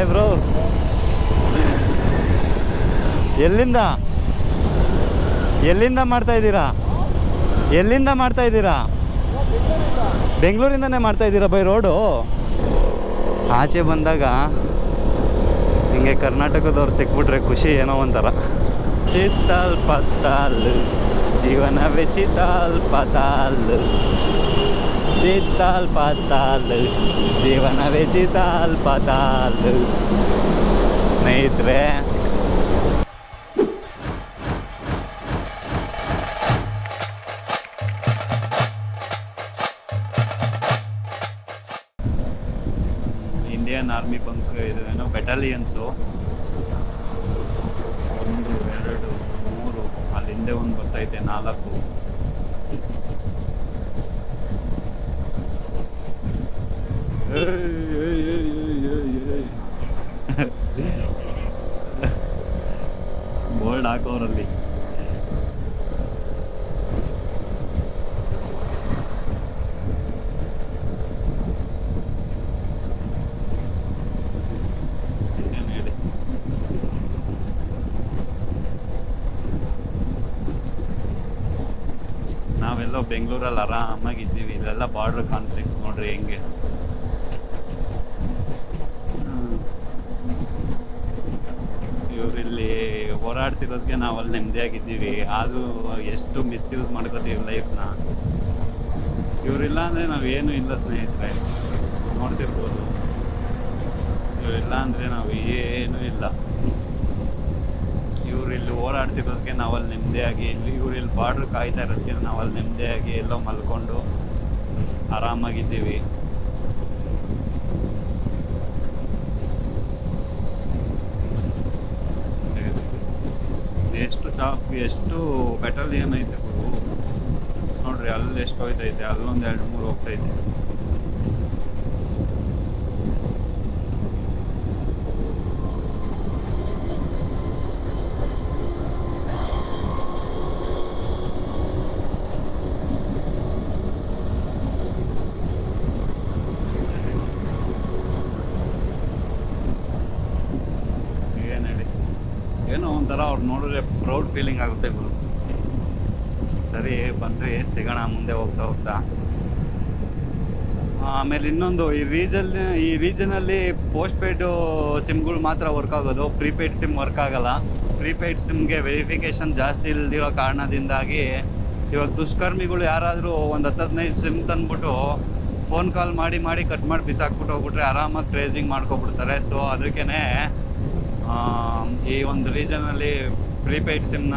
Hi bro ಎಲ್ಲಿಂದ? ಎಲ್ಲಿಂದ ಮಾಡ್ತಾ ಇದ್ದೀರಾ? ಎಲ್ಲಿಂದ ಮಾಡ್ತಾ ಇದ್ದೀರಾ? ಬೆಂಗಳೂರಿಂದನೇ ಮಾಡ್ತಾ ಇದ್ದೀರಾ ಬೈ ರೋಡು? ಆಚೆ ಬಂದಾಗ ಹಿಂಗೆ ಕರ್ನಾಟಕದವ್ರು ಸಿಕ್ಬಿಟ್ರೆ ಖುಷಿ ಏನೋ ಒಂಥರ. ಚಿತ್ತಾಲ್ ಪತ್ತಾಲ್ ಜೀವನವೇ ಚಿತ್ತಾಲ್ ಪತಾಲ್ ಚಿತ್ತಾಲ್ ಪತಾಲ್ ಜೀವನವೇ ಚಿತಾಲ್ ಪತಾಲ್ ಸ್ನೇಹಿತರೆ. ಇಂಡಿಯನ್ ಆರ್ಮಿ ಬಂಕ್ ಇದು ಬೆಟಾಲಿಯನ್ಸು ಒಂದು, ಎರಡು, ಮೂರು ಅಲ್ಲಿ ಹಿಂದೆ ಒಂದು ಬರ್ತೈತೆ, ನಾಲ್ಕು. ಬೋರ್ಡ್ ಹಾಕೋರಲ್ಲಿ. ನಾವೆಲ್ಲ ಹೇಳಿ ನಾವೆಲ್ಲೋ ಬೆಂಗಳೂರಲ್ಲಿ ಆರಾಮಾಗಿದ್ದೀವಿ. ಇಲ್ಲೆಲ್ಲ ಬಾರ್ಡರ್ ಕಾನ್ಫ್ಲಿಕ್ಸ್ ನೋಡ್ರಿ ಹೆಂಗೆ ಇವರಿಲ್ಲಿ ಹೋರಾಡ್ತಿರೋದಕ್ಕೆ ನಾವು ಅಲ್ಲಿ ನೆಮ್ಮದಿಯಾಗಿದ್ದೀವಿ. ಆದರೂ ಎಷ್ಟು ಮಿಸ್ಯೂಸ್ ಮಾಡ್ಕೋತೀವಿ ಲೈಫ್ನ ಇವರಿಲ್ಲ ಅಂದರೆ ನಾವೇನು ಇಲ್ಲ ಸ್ನೇಹಿತರೆ. ನೋಡ್ತಿರ್ಬೋದು. ಇವರಿಲ್ಲ ಅಂದರೆ ನಾವು ಏನೂ ಇಲ್ಲ. ಇವ್ರು ಇಲ್ಲಿ ನಾವು ನಾವಲ್ಲಿ ನೆಮ್ಮದಿಯಾಗಿ, ಇಲ್ಲಿ ಇವ್ರು ಇಲ್ಲಿ ಬಾರ್ಡ್ರ್ ಕಾಯ್ತಾ ಇರೋದಕ್ಕೆ ನಾವಲ್ಲಿ ನೆಮ್ಮದಿಯಾಗಿ ಎಲ್ಲೋ ಮಲ್ಕೊಂಡು ಆರಾಮಾಗಿದ್ದೀವಿ. ಎಷ್ಟು ಚಾಪ್ ಎಷ್ಟು ಪೆಟ್ರೋಲ್ ಏನೈತೆ ಗುರು? ನೋಡ್ರಿ, ಅಲ್ಲಿ ಎಷ್ಟು ಹೋಯ್ತೈತೆ ಅಲ್ಲೊಂದು ಎರಡು ಮೂರು ಹೋಗ್ತೈತೆ. ಇದೆ ಅವ್ರು ನೋಡಿದ್ರೆ ಪ್ರೌಡ್ ಫೀಲಿಂಗ್ ಆಗುತ್ತೆ ಗುರು. ಸರಿ ಬನ್ರಿ ಸಿಗೋಣ, ಮುಂದೆ ಹೋಗ್ತಾ ಹೋಗ್ತಾ. ಆಮೇಲೆ ಇನ್ನೊಂದು, ಈ ರೀಜನ್ ಈ ರೀಜನಲ್ಲಿ ಪೋಸ್ಟ್ ಪೇಯ್ಡು ಸಿಮ್ಗಳು ಮಾತ್ರ ವರ್ಕ್ ಆಗೋದು. ಪ್ರೀಪೇಯ್ಡ್ ಸಿಮ್ ವರ್ಕ್ ಆಗಲ್ಲ. ಪ್ರೀಪೇಯ್ಡ್ ಸಿಮ್ಗೆ ವೆರಿಫಿಕೇಷನ್ ಜಾಸ್ತಿ ಇಲ್ದಿರೋ ಕಾರಣದಿಂದಾಗಿ ಇವಾಗ ದುಷ್ಕರ್ಮಿಗಳು ಯಾರಾದರೂ ಒಂದು ಹತ್ತು ಹದಿನೈದು ಸಿಮ್ ತಂದ್ಬಿಟ್ಟು ಫೋನ್ ಕಾಲ್ ಮಾಡಿ ಮಾಡಿ ಕಟ್ ಮಾಡಿ ಬಿಸಾಕ್ಬಿಟ್ಟು ಹೋಗ್ಬಿಟ್ರೆ ಆರಾಮಾಗಿ ಕ್ರೇಜಿಂಗ್ ಮಾಡ್ಕೊಬಿಡ್ತಾರೆ. ಸೊ ಅದಕ್ಕೇ ಈ ಒಂದು ರೀಜನಲ್ಲಿ ಪ್ರೀಪೇಯ್ಡ್ ಸಿಮ್ನ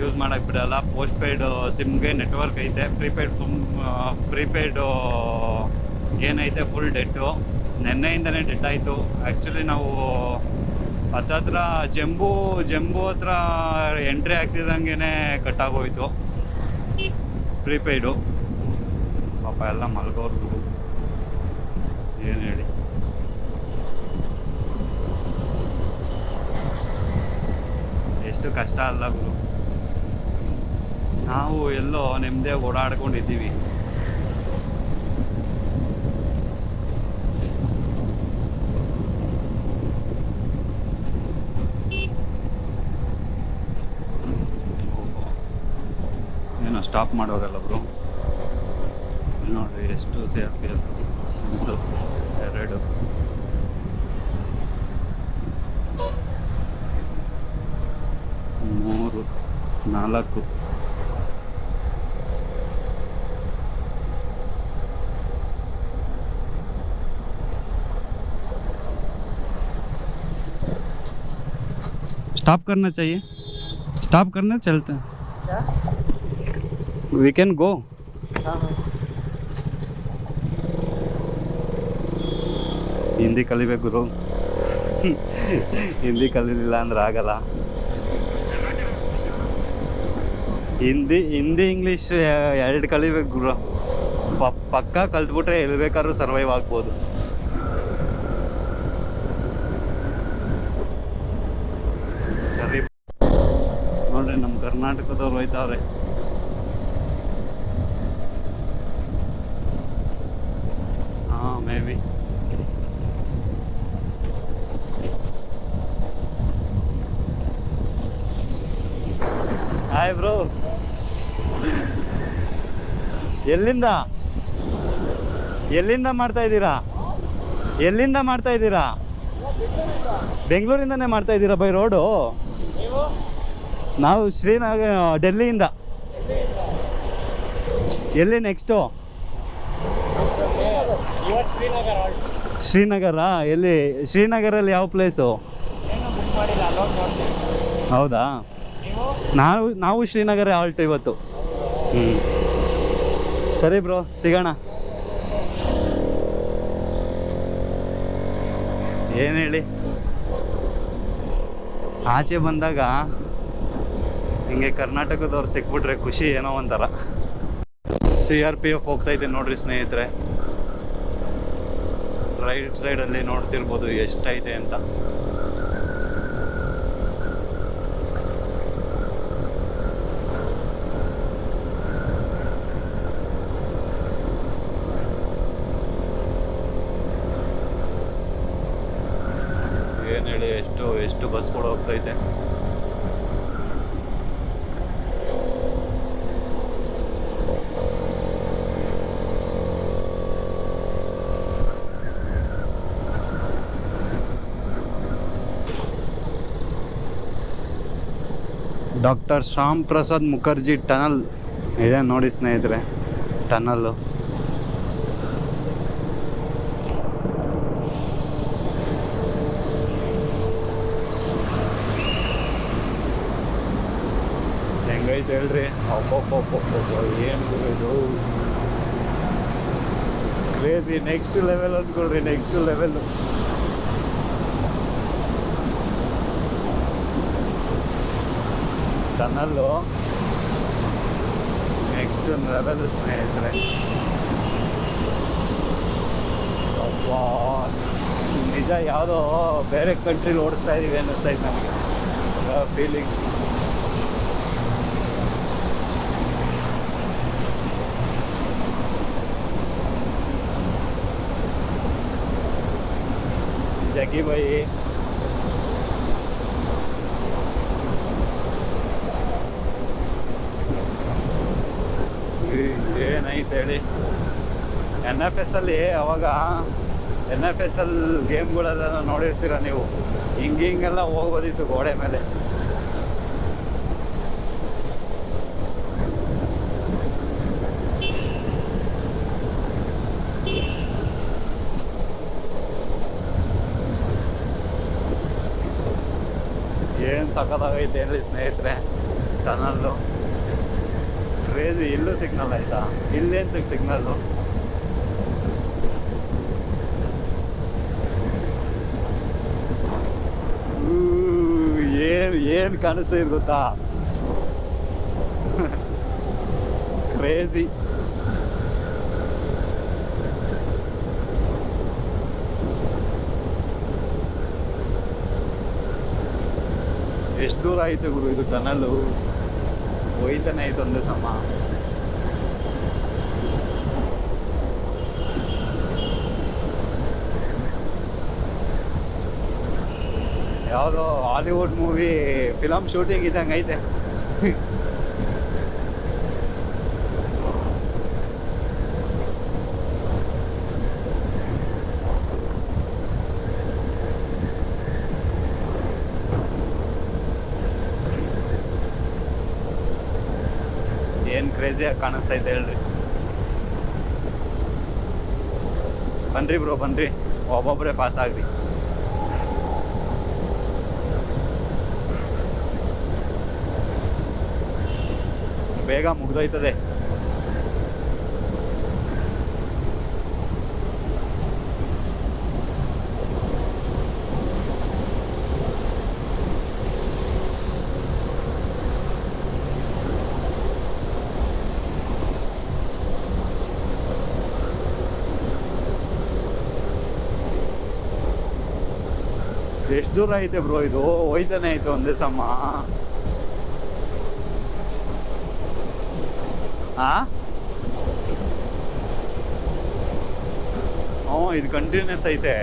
ಯೂಸ್ ಮಾಡೋಕ್ಕೆ ಬಿಡೋಲ್ಲ. ಪೋಸ್ಟ್ ಪೇಯ್ಡ್ ಸಿಮ್ಗೆ ನೆಟ್ವರ್ಕ್ ಐತೆ. ಪ್ರೀಪೇಯ್ಡ್ ಪ್ರೀಪೇಯ್ಡು ಏನೈತೆ? ಫುಲ್ ಡೆಟ್ಟು ನೆನ್ನೆಯಿಂದನೇ ಡೆಟ್ ಆಯಿತು. ಆ್ಯಕ್ಚುಲಿ ನಾವು ಹತ್ತತ್ರ ಜಂಬೂ ಜಂಬು ಹತ್ರ ಎಂಟ್ರಿ ಆಗ್ತಿದ್ದಂಗೆ ಕಟ್ಟಾಗೋಯ್ತು ಪ್ರೀಪೇಯ್ಡು ಪಾಪ ಎಲ್ಲ ಮಲ್ಗೋರ್ಗು ಏನು ಹೇಳಿ ಎಷ್ಟು ಕಷ್ಟ ಅಲ್ಲ ನಾವು ಎಲ್ಲೋ ನೆಮ್ಮದೇ ಓಡಾಡ್ಕೊಂಡಿದ್ದೀವಿ. ಏನೋ ಸ್ಟಾಪ್ ಮಾಡೋರಲ್ಲ ಬ್ರೋ ಇಲ್ಲಿ ನೋಡ್ರಿ ಎಷ್ಟು ಸೇಫ್ಟಿ ಎರಡು. ಮೂರು ನಾಲ್ಕು स्टॉप करना चाहिए स्टॉप करना चलते हैं वी कैन गो ಹಿಂದಿ ಕಲಿಬೇಕು ಗುರು ಹಿಂದಿ ಕಲೀಲಿಲ್ಲ ಅಂದ್ರೆ ಆಗಲ್ಲ ಹಿಂದಿ ಹಿಂದಿ ಇಂಗ್ಲೀಷ್ ಎರಡು ಕಲಿಬೇಕು ಗುರು. ಪ, ಪಕ್ಕ ಕಲ್ತ್ಬಿಟ್ರೆ ಎಲ್ಲಿ ಬೇಕಾದ್ರೂ ಸರ್ವೈವ್ ಆಗ್ಬೋದು. ಸರಿ. ನೋಡ್ರಿ ನಮ್ಮ ಕರ್ನಾಟಕದವ್ರು ಹೋಯ್ತಾವ್ರೆ. ಹಾಂ ಮೇ ಬಿ ಹಾಯ್ ಬ್ರೋ ಎಲ್ಲಿಂದ? ಎಲ್ಲಿಂದ ಮಾಡ್ತಾ ಇದ್ದೀರಾ? ಎಲ್ಲಿಂದ ಮಾಡ್ತಾ ಇದ್ದೀರಾ? ಬೆಂಗಳೂರಿಂದನೇ ಮಾಡ್ತಾ ಇದ್ದೀರಾ ಬೈ ರೋಡು? ನಾವು ಶ್ರೀನಗರ ಡೆಲ್ಲಿಯಿಂದ. ಎಲ್ಲಿ ನೆಕ್ಸ್ಟು? ಶ್ರೀನಗರ, ಎಲ್ಲಿ, ಶ್ರೀನಗರಲ್ಲಿ ಯಾವ ಪ್ಲೇಸು? ಹೌದಾ? ನೀವು, ನಾವು ಶ್ರೀನಗರ ಆಲ್ಟ್ ಇವತ್ತು. ಹ್ಞೂ ಸರಿ ಬ್ರೋ, ಸಿಗೋಣ. ಏನು ಹೇಳಿ? ಆಚೆ ಬಂದಾಗ ಹಿಂಗೆ ಕರ್ನಾಟಕದವ್ರು ಸಿಕ್ಬಿಟ್ರೆ ಖುಷಿ ಏನೋ ಒಂಥರ. ಸಿ ಆರ್ ಪಿ ಎಫ್ ಹೋಗ್ತಾ ಇದೆ ನೋಡ್ರಿ ಸ್ನೇಹಿತರೆ. ರೈಟ್ ಸೈಡಲ್ಲಿ ನೋಡ್ತಿರ್ಬೋದು ಎಷ್ಟೈತೆ ಅಂತ. ಎಷ್ಟು ಎಷ್ಟು ಬಸ್ಗಳು ಹೋಗ್ತೈತೆ ಡಾಕ್ಟರ್ ಶ್ಯಾಮ್ ಪ್ರಸಾದ್ ಮುಖರ್ಜಿ ಟನಲ್ ಇದೆ ನೋಡಿ ಸ್ನೇಹಿತರೆ ಟನಲ್ಲು ಹೆಂಗೈತೆ ಹೇಳ್ರಿ ಏನು ಇದು crazy next level ಅಂದ್ಕೊಳ್ರಿ next level tunnel next level ಸ್ನೇಹಿತರೆ. ನಿಜ ಯಾವುದೋ ಬೇರೆ ಕಂಟ್ರಿಲಿ ಓಡಿಸ್ತಾ ಇದ್ದೀವಿ ಅನ್ನಿಸ್ತಾ ಇತ್ತು ನನಗೆ ಫೀಲಿಂಗ್ ಬೈ ಏನೈತೆ ಹೇಳಿ? ಎನ್ ಎಫ್ ಎಸ್ ಅಲ್ಲಿ ಅವಾಗ ಎನ್ ಎಫ್ ಎಸ್ ಅಲ್ಲಿ ಗೇಮ್ಗಳೆಲ್ಲ ನೋಡಿರ್ತೀರ ನೀವು? ಹಿಂಗೆ ಹಿಂಗೆಲ್ಲ ಹೋಗ್ಬೋದಿತ್ತು ಗೋಡೆ ಮೇಲೆ ಏನು ಸಖತ್ತಾಗೈತೆ ಹೇಳಿ ಸ್ನೇಹಿತರೆ. ಟನಲ್ಲು ಕ್ರೇಜಿ ಇಲ್ಲೂ ಸಿಗ್ನಲ್ ಆಯ್ತಾ? ಇಲ್ಲೇಂತ ಸಿಗ್ನಲ್ಲು ಏನು ಏನು ಕಾಣಿಸ್ತಾ ಗೊತ್ತಾ? ಕ್ರೇಜಿ ಎಷ್ಟು ದೂರ ಆಯಿತು ಗುರು? ಇದು ಟನಲ್ಲು ಹೋಯ್ತಾನೆ ಆಯ್ತು ಒಂದೇ ಸಮ. ಯಾವುದೋ ಹಾಲಿವುಡ್ ಮೂವಿ ಫಿಲಮ್ ಶೂಟಿಂಗ್ ಇದ್ದಂಗೆ ಐತೆ. ಏನು ಕಾಣಿಸ್ತಾ ಇದೆ ಹೇಳ್ರಿ. ಬನ್ರಿ ಬ್ರೋ ಬನ್ರಿ. ಒಬ್ಬೊಬ್ಬರೇ ಪಾಸ್ ಆಗ್ರಿ. ಬೇಗ ಮುಗ್ದೋಯ್ತದೆ. ಎಷ್ಟು ದೂರ ಐತೆ ಬ್ರೋ ಇದು? ಹೋಯ್ತಾನೆ ಆಯ್ತು ಒಂದೇ ಸಮ. ಹ್ಞೂ, ಇದು ಕಂಟಿನ್ಯೂಸ್ ಐತೆ.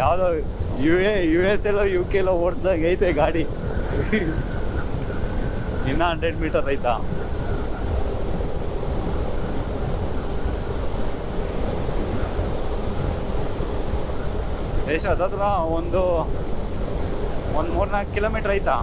ಯಾವುದೋ ಯು ಎ ಯು ಎಸ್ ಎಲ್ಲೋ ಯು ಕೆ ಎಲ್ಲೋ ಓಡಿಸ್ದಾಗ ಐತೆ ಗಾಡಿ. ಇನ್ನೂ ಹಂಡ್ರೆಡ್ ಮೀಟರ್ ಐತಾ? ಎಷ್ಟು ಹತ್ತತ್ರ ಒಂದು ಒಂದು ಮೂರ್ನಾಲ್ಕು ಕಿಲೋಮೀಟ್ರ್ ಐತಾ?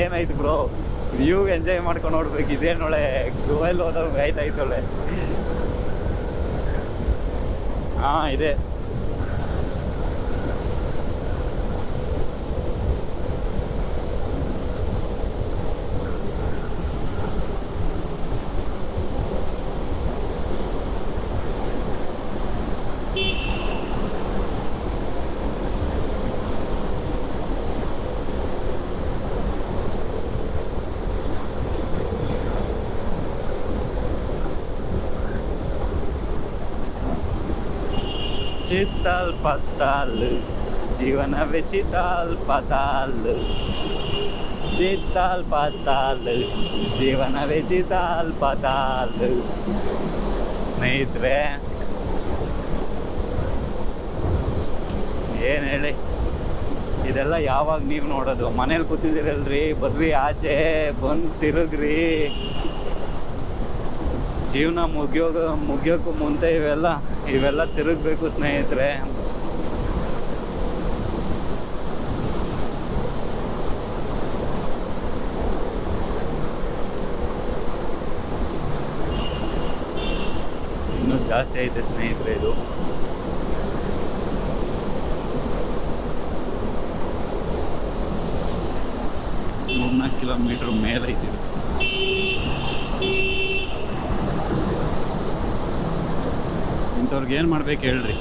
ಏನಾಯ್ತು ಬ್ರೋ? ವ್ಯೂ ಎಂಜಾಯ್ ಮಾಡ್ಕೊಂಡು ನೋಡ್ಬೇಕು ಇದೇನೊಳೆ ಗೋವಲ್ಲಿ ಹೋದಾಗ ಒಳ್ಳೆ. ಹಾ, ಇದೆ. ಚಿತ್ತಾಲ್ ಪತ್ತಲ್ ಜೀವನವೇ ಚಿತ್ತಾಲ್ ಪತಾಲ್ ಚಿತ್ತಲ್ ಪತ್ತಲ್ ಜೀವನವೇ ಚಿತ್ತಾಲ್ ಪತಾಲ್ ಸ್ನೇಹಿತರೆ. ಏನು ಹೇಳಿ? ಇದೆಲ್ಲ ಯಾವಾಗ ನೀವು ನೋಡೋದು? ಮನೇಲಿ ಕೂತಿದ್ದೀರಲ್ರಿ? ಬರ್ರಿ ಆಚೆ. ಬಂದು ತಿರುಗ್ರಿ. ಜೀವನ ಮುಗಿಯೋಗ ಮುಗಿಯೋಕ್ಕೂ ಮುಂದೆ ಇವೆಲ್ಲ ಇವೆಲ್ಲ ತಿರುಗಬೇಕು ಸ್ನೇಹಿತರೆ. ಇನ್ನೂ ಜಾಸ್ತಿ ಐತೆ ಸ್ನೇಹಿತರೆ ಇದು. ಮೂರ್ನಾಲ್ಕು ಕಿಲೋಮೀಟ್ರ್ ಮೇಲೆ ಇದು. ಇಂಥವ್ರಿಗೆ ಏನು ಮಾಡ್ಬೇಕು ಹೇಳ್ರಿ.